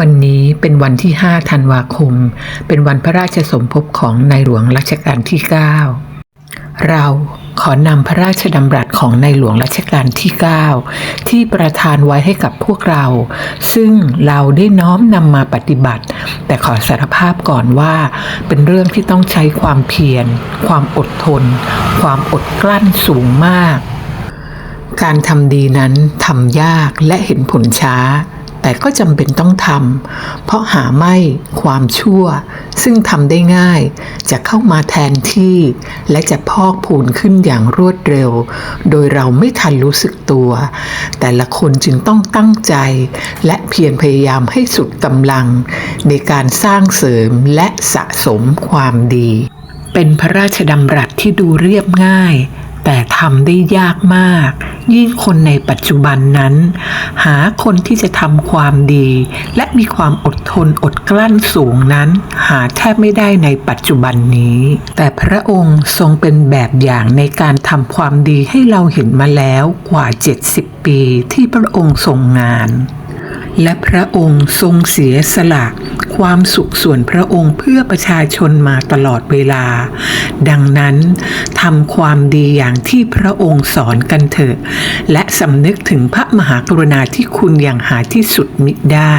วันนี้เป็นวันที่ 5 ธันวาคม เป็นวันพระราชสมภพของในหลวงรัชกาลที่ 9 เราขอนำพระราชดำรัสของในหลวงรัชกาลที่ 9 ที่ประทานไว้ให้กับพวกเรา ซึ่งเราได้น้อมนำมาปฏิบัติ แต่ขอสารภาพก่อนว่า เป็นเรื่องที่ต้องใช้ความเพียร ความอดทน ความอดกลั้นสูงมาก การทำดีนั้นทำยากและเห็นผลช้า แต่ก็จำเป็นต้องทำเพราะหาไม่ความชั่ว ซึ่งทำได้ง่าย จะเข้ามาแทนที่ และจะพอกพูนขึ้นอย่างรวดเร็ว โดยเราไม่ทันรู้สึกตัว แต่ละคนจึงต้องตั้งใจ และเพียรพยายามให้สุดกำลัง ในการสร้างเสริมและสะสมความดี เป็นพระราชดำรัสที่ดูเรียบง่าย แต่ทำได้ยากมาก ยิ่งคนในปัจจุบันนั้น หาคนที่จะทำความดี และมีความอดทนอดกลั้นสูงนั้น หาแทบไม่ได้ในปัจจุบันนี้ แต่พระองค์ทรงเป็นแบบอย่างในการทำความดีให้เราเห็นมาแล้วกว่า 70 ปีที่พระองค์ทรงงาน และพระองค์ทรงเสียสละความสุขส่วนพระองค์เพื่อประชาชนมาตลอดเวลา ดังนั้นทำความดีอย่างที่พระองค์สอนกันเถอะ และสำนึกถึงพระมหากรุณาที่คุณอย่างหาที่สุดมิได้